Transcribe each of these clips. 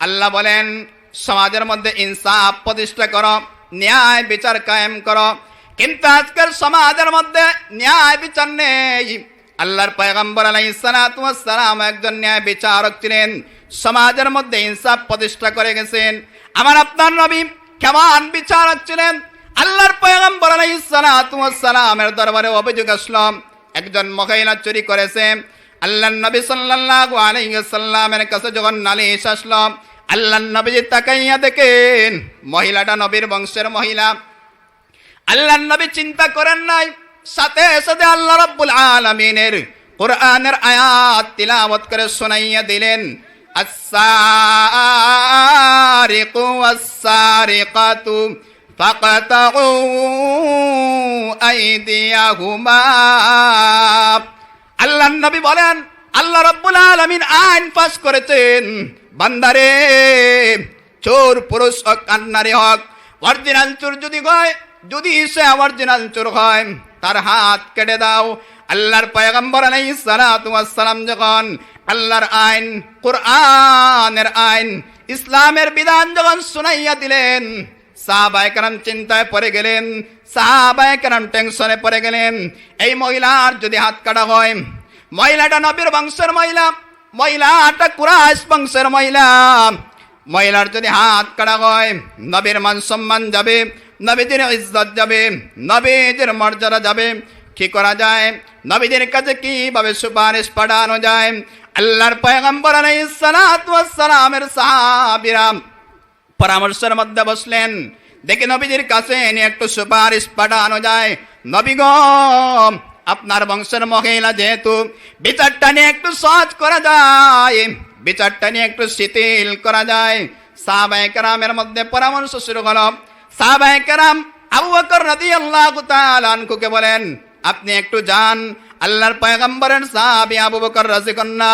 আল্লাহ বলেন, সমাজের মধ্যে ইনসাফ প্রতিষ্ঠা করো, ন্যায় বিচার কায়েম করো। কিন্তু আজকের সমাজের মধ্যে ন্যায় বিচার নেই। আল্লাহর পয়গম্বর ওয়াস একজন ন্যায় বিচারক ছিলেন। সমাজের মধ্যে ইনসাফ প্রতিষ্ঠা করে গেছেন। আমার আপনার নবী কেমন বিচারক ছিলেন? আল্লাহর পয়গম্বর ওয়াস দরবারে অভিযোগ আসলাম একজন মহিলা চুরি করেছে। আল্লাহ নবী সাল্লাল্লাহু আলাইহি সাল্লামের কাছে যখন নালিশ আসলো আল্লাহ নবীজি তাকাইয়া দেখেন, মহিলাটা নবীর বংশের মহিলা। আল্লাহ নবী চিন্তা করেন নাই, সাথে সাথে আল্লাহ রাব্বুল আলামিনের কোরআনের আয়াত তিলাওয়াত করে শোনাইয়া দিলেন, আস-সারিকু ওয়াস-সারিকাতু ফাকাতাউ আইদিয়াহুমা আল্লাহ নবী বলেন, আল্লাহ রাব্বুল আলামিন আইন পাস করেছেন। বান্দারে, চোর, পুরুষ হক, আর নারী হক, অরিজিনাল চোর যদি হয়, যদি সে অরিজিনাল চোর হয়, তার হাত কেটে দাও। আল্লাহর পয়গম্বর আলাইহিস সালাতু ওয়াস সালাম যখন আল্লাহর আইন, কোরআনের আইন, ইসলামের বিধান যখন শুনাইয়া দিলেন সাহাবায়ে কেরাম চিন্তায় পড়ে গেলেন সাহাবায়ে কেরাম টেনশনে পড়ে গেলেন। এই মহিলার যদি হাত কাটা হয়, মহিলাটা নবীর বংশের মহিলা, মহিলাটা কুরাইশ বংশের মহিলা। মহিলার যদি হাত কাটা হয়, নবীর মান সম্মান যাবে, নবীদের ইজ্জত যাবে, নবীদের মর্যাদা যাবে। কি করা যায়? নবীদের কাছে কীভাবে সুপারিশ পাঠানো যায়? আল্লাহর পয়গম্বর সালামের সাহাবীরা পরামর্শের মধ্যে বসলেন, দেখে নবীজির কাছে এনে একটু সুপারিশ পাঠানো যায়। নবী গো, আপনার বংশের মহিলা যেহেতু, বিচারটা নিয়ে একটু সহজ করা যায়। বিচারটা নিয়ে একটু শিথিল করা যায়। সাহাবায়ে কেরামের মধ্যে পরামর্শ শুরু হলো। সাহাবায়ে কেরাম আবু বকর রাদিয়াল্লাহু তাআলা আনহুকে বলেন, আপনি একটু যান, আল্লাহর পয়গম্বরের সাহাবী আবু বকর রাজিকন্না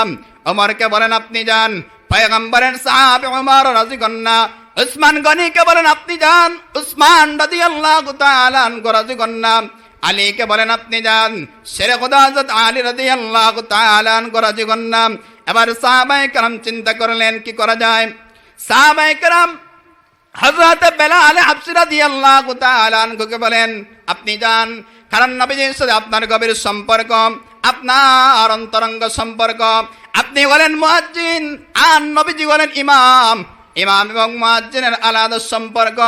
ওমরকে বলেন, আপনি যান। পয়গম্বরের সাহাবী রাজি রাজিকন্না উসমান গনিকে বলেন, আপনি যান। উসমান রাদিয়াল্লাহু তাআলা আনহু রাজিকন্না আলীকে বলেন, আপনি যান। শেরে খুদা হযরত আলী রাদিয়াল্লাহু তাআলা আনহু রাজিকন্না এবার সাহাবায়ে কেরাম চিন্তা করলেন, কি করা যায়? সাহাবায়ে কেরাম হযরত বেলাল হাবশি রাদিয়াল্লাহু তাআলা আনহুকে বলেন, আপনি যান। কারণ নবীজির সাথে আপনার গভীর সম্পর্ক, আপনার অন্তরঙ্গ সম্পর্ক। আপনি বলেন মুয়াজ্জিন, আর নবীজি বলেন ইমাম। ইমাম এবং মুয়াজ্জিনের আলাদা সম্পর্ক।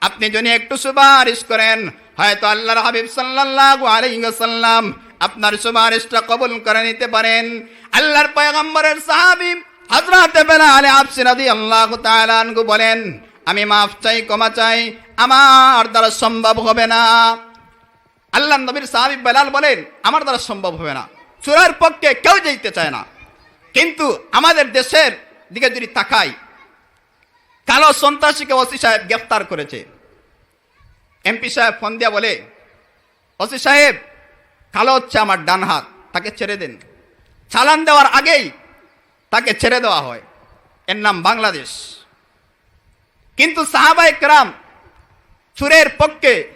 আপনি যদি একটু সুপারিশ করেন, হয়তো আল্লাহর হাবিব সাল্লাল্লাহু আলাইহি ওয়াসাল্লাম আপনার সুপারিশটা কবুল করে নিতে পারেন। আল্লাহর পয়গম্বরের সাহাবী হযরত বেলাল হাবশি রাদিয়াল্লাহু তাআলা আনহু বলেন, আমি মাফ চাই, ক্ষমা চাই, আমার দ্বারা সম্ভব হবে না। আল্লাহ নবীর সাহাবি বেলাল বলেন, আমার দ্বারা সম্ভব হবে না। চোরের পক্ষে কেউ যেতে চায় না। কিন্তু আমাদের দেশের দিকে যদি তাকাই কালো সন্ত্রাসীকে ওসি সাহেব গ্রেফতার করেছে। এমপি সাহেব ফোন দিয়া বলে, ওসি সাহেব, কালো হচ্ছে আমার ডান হাত, তাকে ছেড়ে দেন। চালান দেওয়ার আগেই তাকে ছেড়ে দেওয়া হয়। এর নাম বাংলাদেশ। কিন্তু সাহাবাই ক্রাম চোরের পক্ষে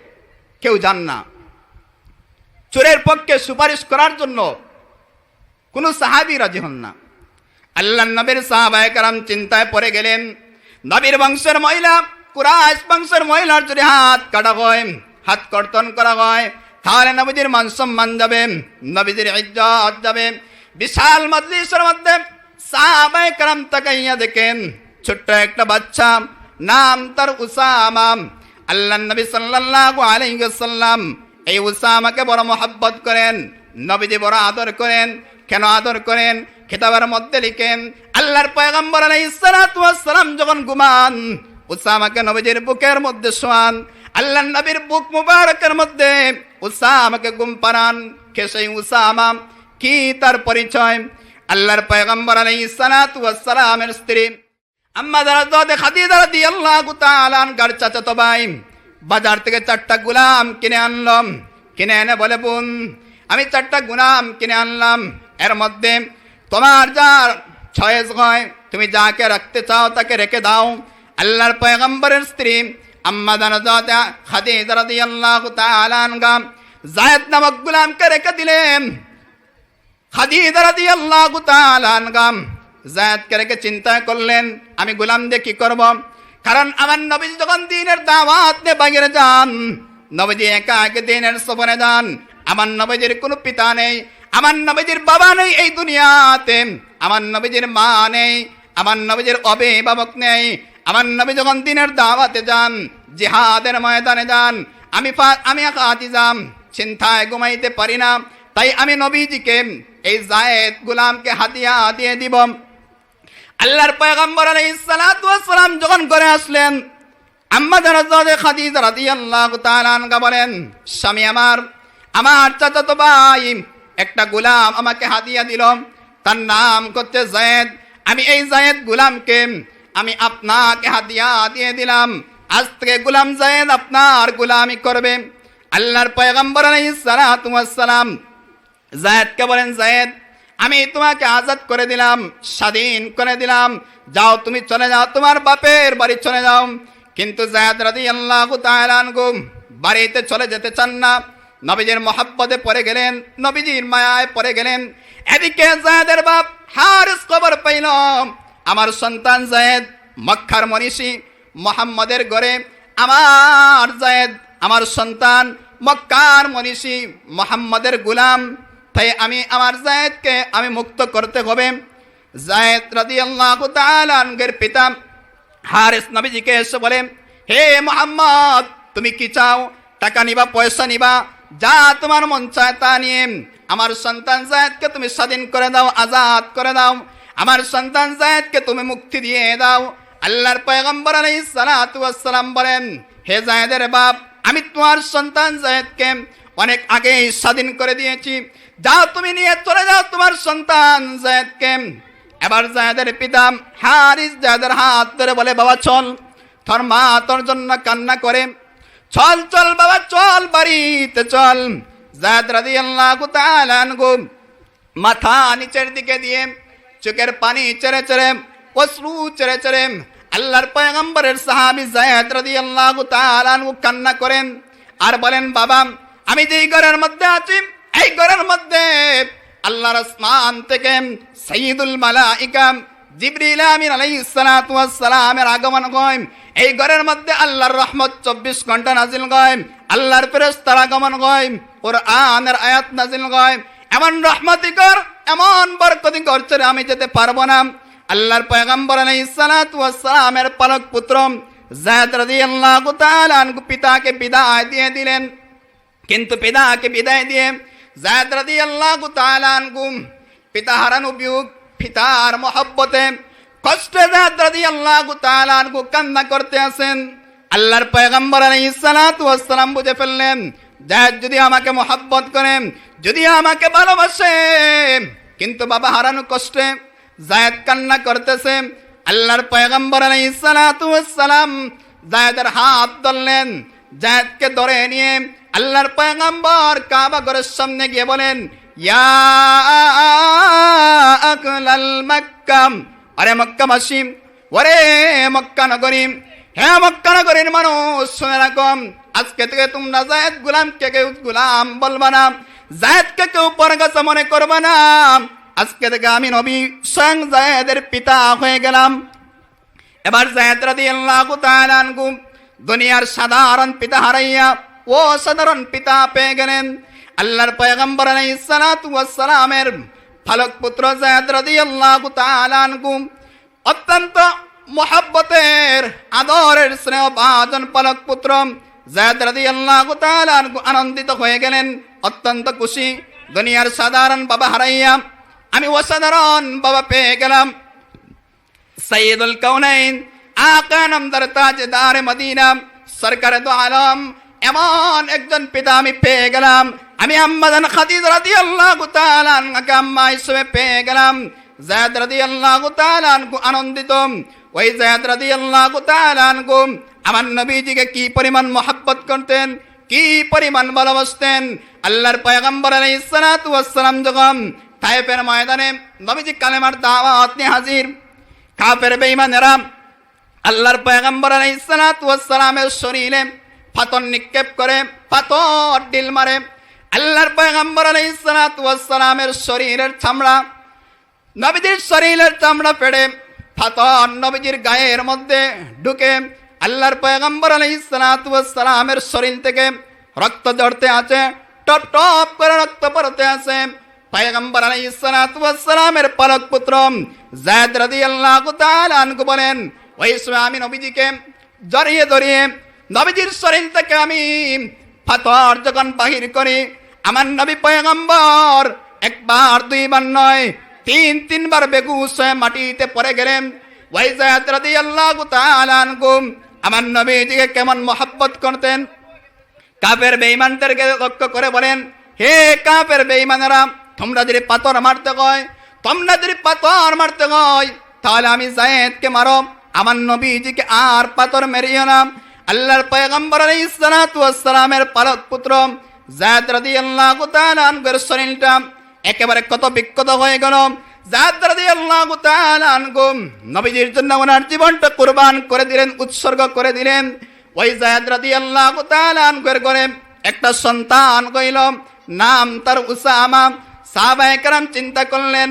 কেউ যান না। চোরের পক্ষে সুপারিশ করার জন্য কোনো সাহাবি রাজি হন না। আল্লাহ নবীর সাহাবায়ে কারাম চিন্তায় পড়ে গেলেন নবীর বংশের মহিলা, কুরাইশ বংশের মহিলার যদি হাত কাটা হয়, হাত কর্তন করা হয়, তাহলে নবীজির মান সম্মান যাবে, নবীজির ইজ্জত যাবে। বিশাল মজলিসের মধ্যে সাহাবায়ে কারাম তাকাইয়া দেখেন, ছোট্ট একটা বাচ্চা, নাম তার উসামা। আল্লাহ নবী সাল্লাল্লাহু আলাইহি ওয়াসাল্লাম এই উসামাকে বড় মহব্বত করেন, নবীজি বড় আদর করেন। কেন আদর করেন? খেতাবের মধ্যে লিখেন, আল্লাহর পয়গম্বর আলাইহিস সালাতু ওয়াস সালাম যখন ঘুমান, উসামাকে নবীজির বুকের মধ্যে শোয়ান আল্লাহ নবীর বুক মুবারকের মধ্যে উসামাকে ঘুম পাড়ান। কে সেই উসামা? কি তার পরিচয়? আল্লাহর পয়গম্বর আলাইহিস সালাতু ওয়াস সালামের স্ত্রী। আম্মা যারা দাদে খাদিজা রাদিয়াল্লাহু তাআলা আনহার চাচাতো ভাই, বাজার থেকে চারটা গোলাম কিনে আনলাম। কিনে এনে বলে, বোন, আমি চারটা গুলাম কিনে আনলাম। এর মধ্যে তোমার যা ছয়েজ হয়, তুমি যাকে রাখতে চাও তাকে রেখে দাও। আল্লাহর পয়গম্বরের স্ত্রী আম্মা নামক রেখে দিলেন। রেখে করলেন, আমি গোলাম দিয়ে কি করব? কারণ আমার নবী যখন দিনের দাওয়াত বাইরে যান, নবীজি একা একে দিনের সফরে যান। আমার নবীজির কোনো পিতা নেই আমার নবীজির বাবা নেই এই দুনিয়াতে, আমার নবীজির মা নেই, আমার নবীজির অভিভাবক নেই, আমার নবী যখন দিনের দাওয়াতে যান, জিহাদের ময়দানে যান, আমি আমি যাম চিন্তায় ঘুমাইতে পারি না, তাই আমি নবীজিকে এই জায়েদ গুলামকে হাতিয়া দিয়ে দিব। আল্লাহর পয়গম্বর ওয়াস যখন করে আসলেন, আম্মা বলেন, স্বামী আমার আমার চাচাতো ভাই একটা গোলাম আমাকে হাদিয়া দিল, তার নাম করতে জায়েদ। আমি এই জায়েদ গোলামকে, আমি আপনাকে হাদিয়া দিয়ে দিলাম। আজ থেকে গোলাম জায়েদ আপনার গোলামি করবে। আল্লাহর পয়গম্বর সালাম জায়েদকে বলেন, জায়েদ, আমি তোমাকে আজাদ করে দিলাম, স্বাধীন করে দিলাম। যাও, তুমি চলে যাও, তোমার বাপের বাড়ি চলে যাও। কিন্তু জায়েদ রাদি আল্লাহ বাড়িতে চলে যেতে চান না। নবীজির মহাব্বতে পড়ে গেলেন, নবীজির মায়ায় পড়ে গেলেন। এদিকে জায়েদের বাপ হারিস খবর পাইল, আমার সন্তান জায়েদ মক্কার মনীষী মোহাম্মদের ঘরে, আমার জায়েদ, আমার সন্তান মক্কার মনীষী মোহাম্মদের গুলাম। তাই আমি আমার জায়েদকে আমি মুক্ত করতে হবে। জায়েদ রাদি আল্লাহ তালের পিতা হারিস নবীজিকে এসে বলে, হে মোহাম্মদ, তুমি কি চাও? টাকা নিবা, পয়সা নিবা? যা তোমার মন চায় তা নিয়ে। আমার সন্তান জায়েদকে তুমি স্বাধীন করে দাও, আজাদ করে দাও। আমার সন্তান জায়েদকে তুমি মুক্তি দিয়ে দাও। আল্লাহর পয়গম্বর আলাইহিস সালাতু ওয়াস সালাম বলেন, হে জায়েদের বাপ, আমি তোমার সন্তান জায়েদকে অনেক আগেই স্বাধীন করে দিয়েছি। যাও তুমি নিয়ে চলে যাও তোমার সন্তান জায়েদকে। এবার জায়েদের পিতা হারিস জায়েদের হাত ধরে বলে, বাবা, চল। তোর মা তোর জন্য কান্না করে চল চল বাবা, চল বাড়িতে, চল। জায়েদ রাদিয়াল্লাহু তাআলা আনহু মাথা নিচের দিকে দিয়ে চোখের পানি চেড়ে চেড়ে, অশ্রু চেড়ে চেড়ে আল্লাহর পয়গম্বরের সাহাবী জায়েদ রাদিয়াল্লাহু তাআলা আনহু কান্না করেন আর বলেন, বাবা, আমি যেই ঘরের মধ্যে আছি, এই ঘরের মধ্যে আল্লাহর আসমান থেকে সাইয়্যিদুল মালাইকা আগমন এই ঘরের মধ্যে আল্লাহর রহমত চব্বিশ ঘণ্টা আল্লাহর ফেরেশতার আগমন কোরআনের আয়াত এমন রহমতিকর এমন করছে আমি যেতে পারব না। আল্লাহর পয়গম্বর আলাইহিস সালাতু সালামের পালক পুত্র আনহু পিতাকে বিদায় দিয়ে দিলেন। কিন্তু পিতাকে বিদায় দিয়ে জায়দ তাআলা আনহু পিতা হারানো বিয়োগ পিতার মহব্বতে কষ্টে রাদিয়াল্লাহু তাআলা আনহু কান্না করতে আছেন আল্লাহর পয়গম্বর আলাইহিস সালাতু বুঝে ফেললেন জায়দ যদি আমাকে মহব্বত করেন, যদি আমাকে ভালোবাসে কিন্তু বাবা হারানো কষ্টে জায়দ কান্না করতেছে। আল্লাহর পয়গম্বর আলাইহিস সালাতু ওয়াস সালাম জায়দের হাত ধরলেন জায়দকে ধরে নিয়ে আল্লাহর পয়গম্বর কাবা ঘরের সামনে গিয়ে বলেন ইয়া আকলাল মক্কাম। আরে মক্কাবাসী ওরে মক্কা নগরী হে মক্কা নগরীর মানুষ, শুনে রাখম আজকে থেকে তোমরা জায়দ গুলামকে কেউ গুলাম বলবা না। জায়দকে কেউ পরগাছা মনে করবা না। আজকে থেকে আমি নবী স্বয়ং জায়দের পিতা হয়ে গেলাম। এবার জায়দ তাআলা আনহু দুনিয়ার সাধারণ পিতা হারাইয়া ও সাধারণ পিতা পেয়ে গেলেন। আল্লাহর পয়গম্বর আলাইহিস সালাতু ওয়াস সালামের ফালক পুত্র অত্যন্ত মহাব্বতের, আদরের স্নেহ ভাজন পালক পুত্র জায়দ রাদিয়াল্লাহু তাআলা আনন্দিত হয়ে গেলেন। অত্যন্ত খুশি, দুনিয়ার সাধারণ বাবা হারাইয়া আমি অসাধারণ বাবা পেয়ে গেলাম। সৈয়দুল কৌনাইন আকা নামদার তাজদার মদিনা, সরকার দো আলম, এমন একজন পিতা আমি পেয়ে গেলাম। আমি আম্মাদান খাদিজ রাদিয়াল্লাহু তাআলা আনহাকে আম্মা হিসেবে পেয়ে গেলাম। জায়দ রাদিয়াল্লাহু তাআলা আনহু আনন্দিত। ওই জায়দ রাদিয়াল্লাহু তাআলা আনহু আমার নবীজিকে কি পরিমাণ মহব্বত করতেন, কি পরিমাণ ভালোবাসতেন? আল্লাহর পয়গম্বর আলাইহিস সালাতু ওয়াস সালাম যখন তায়েফের ময়দানে নবীজি কালেমার দাওয়াত নিয়ে হাজির, কাফের বেঈমানেরা আল্লাহর পয়গম্বর আলাইহিস সালাতু ওয়াস সালামের শরীরে পাথর নিক্ষেপ করে পাথর ডিল মারে আল্লাহর পয়গম্বর আলাইহিস সালাতু শরীরের চামড়া, নবীজির শরীরের চামড়া পেড়ে ফাতন নবীজির গায়ের মধ্যে ঢুকে আল্লাহর পয়গম্বর ওয়াস শরীর থেকে রক্ত জড়তে আছে, টপ টপ করে রক্ত পড়তে আছে। পয়গম্বর আলাইহিস সালাতু ওয়াস সালামের পালক পুত্র রাদিয়াল্লাহু তাআলা আনহু বলেন, ওই সময় আমি নবীজিকে জড়িয়ে ধরিয়ে, নবীজির শরীর থেকে আমি ফাতর যখন বাহির করি আমার নবী পয়গম্বর, একবার, দুইবার নয়, তিন, তিনবার বেগুস মাটিতে পড়ে গেলেন। ওয়াইজায়াত রাদিয়াল্লাহু তাআলা আনহু আমার নবীজিকে কেমন মহব্বত করতেন। কাপের বেঈমানদেরকে লক্ষ্য করে বলেন, হে কাপের বেঈমানেরা, তোমরা যদি পাথর মারতে কয়, তোমরা যদি পাথর মারতে কয়, তাহলে আমি জায়েদকে মারো। আমার নবীজিকে আর পাথর মেরিও না। আল্লাহর পয়গম্বর আলাইহিস সালাতু ওয়াস সালামের পালক পুত্র জায়েদ রাদিয়াল্লাহু তাআলা আনহুর শরীরটা একেবারে কত বিক্ষত হয়ে গেল। জায়েদ রাদিয়াল্লাহু তাআলা আনহু নবীজির জন্য ওনার জীবনটা কুরবান করে দিলেন, উৎসর্গ করে দিলেন। ওই জায়দ রাদি আল্লাহ আনগর করে একটা সন্তান কইল নাম তার উসামা। সাহাবায়ে কেরাম চিন্তা করলেন,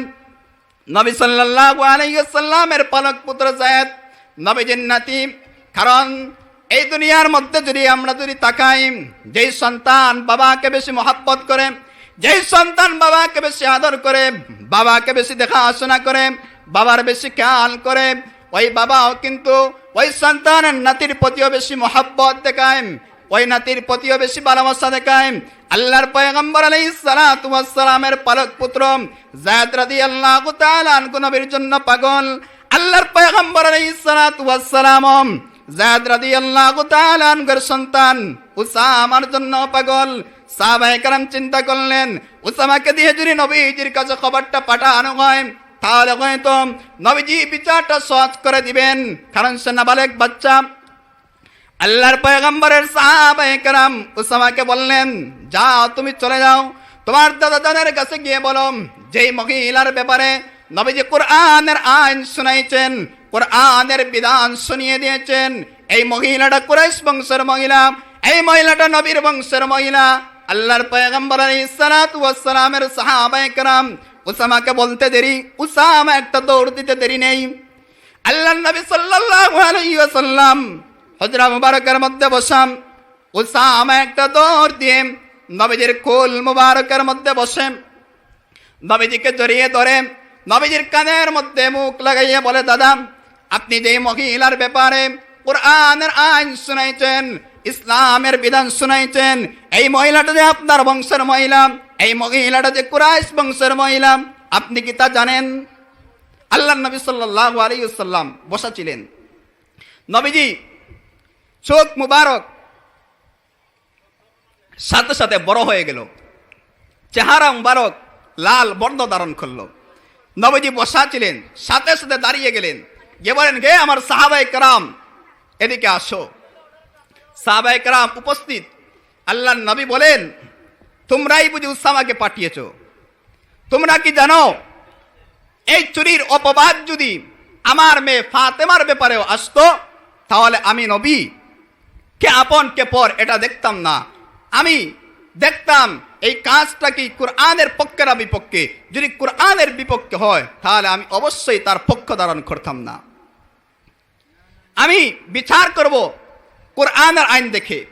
নবী সাল্লাল্লাহু আলাইহি সাল্লামের পালক পুত্র জায়দ, নবীজির নাতি, কারণ এই দুনিয়ার মধ্যে যদি আমরা যদি তাকাই, যেই সন্তান বাবাকে বেশি মহাব্বত করে, যেই সন্তান বাবাকে বেশি আদর করে, বাবাকে বেশি দেখাশোনা করে, বাবার বেশি খেয়াল করে, ওই বাবাও কিন্তু ওই সন্তানের নাতির প্রতিও বেশি মহাব্বত দেখায়, ওই নাতির প্রতিও বেশি ভালোবাসা দেখায়। আল্লাহর পয়গম্বর আলাইহিস সালাতু ওয়াস সালামের পালক পুত্র রাদিয়াল্লাহু তাআলা আনহু নবীর জন্য পাগল। আল্লাহর পয়গম্বর আলাইহিস সালাতু জায়দ রাদিয়াল্লাহু তাআলা আনহুর সন্তান উসামার জন্য পাগল। সাহাবায়ে কেরাম চিন্তা করলেন, উসামাকে দিয়ে যদি নবীজির কাছে খবরটা পাঠানো হয়, তাহলে হয়তো নবীজি বিচারটা সহজ করে দিবেন। কারণ সে নাবালেক বাচ্চা। আল্লাহর পয়গম্বরের সাহাবায়ে কেরাম উসামাকে বললেন, যাও, তুমি চলে যাও। তোমার দাদা দাদের কাছে গিয়ে বলো, যেই মহিলার ব্যাপারে নবীজি কোরআনের আইন শুনাইছেন কোরআনের বিধান শুনিয়ে দিয়েছেন এই মহিলাটা কুরাইশ বংশের মহিলা এই মহিলাটা নবীর বংশের মহিলা আল্লাহর পয়গম্বর আলাইহিস সালাতু ওয়াস সালামের সাহাবায়ে কেরাম উসামাকে বলতে দেরি উসামা একটা দৌড় দিতে দেরি নেই আল্লাহ নবী সাল্লাল্লাহু আলাইহি ওয়াসাল্লাম হজরা মুবারকের মধ্যে বসাম উসামা একটা দৌড় দিয়ে নবীজির কোল মুবারকের মধ্যে বসে নবীজিকে জড়িয়ে ধরে নবীজির কানের মধ্যে মুখ লাগাইয়ে বলে দাদা আপনি যে মহিলার ব্যাপারে কোরআনের আইন শুনাইছেন ইসলামের বিধান শুনাইছেন এই মহিলাটা যে আপনার বংশের মহিলা, এই মহিলাটা যে কুরাইশ বংশের মহিলা, আপনি কি তা জানেন? আল্লাহ নবী সাল্লাল্লাহু আলাইহি সাল্লাম বসা ছিলেন নবীজি, চোখ মুবারক সাথে সাথে বড় হয়ে গেল, চেহারা মুবারক, লাল বর্ণ ধারণ করল, নবীজি বসা ছিলেন সাথে সাথে দাঁড়িয়ে গেলেন গিয়ে বলেন গে আমার সাহাবাই কারাম। এদিকে আসো। সাহাবাই কারাম উপস্থিত। আল্লাহ নবী বলেন, তোমরাই বুঝি উসামাকে পাঠিয়েছ। তোমরা কি জানো, এই চুরির অপবাদ যদি আমার মেয়ে ফাতেমার ব্যাপারেও আসতো, তাহলে আমি নবী। কে আপন, কে পর, এটা দেখতাম না। আমি দেখতাম, এই কাজটা কি কোরআনের পক্ষে না বিপক্ষে? যদি কোরআনের বিপক্ষে হয়, তাহলে আমি অবশ্যই তার পক্ষ ধারণ করতাম না। আমি বিচার করব। কোরআনের আইন দেখে।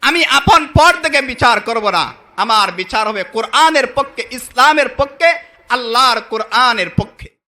আমি আপন পর থেকে বিচার করব না। আমার বিচার হবে কোরআনের পক্ষে, ইসলামের পক্ষে, আল্লাহর কোরআনের পক্ষে।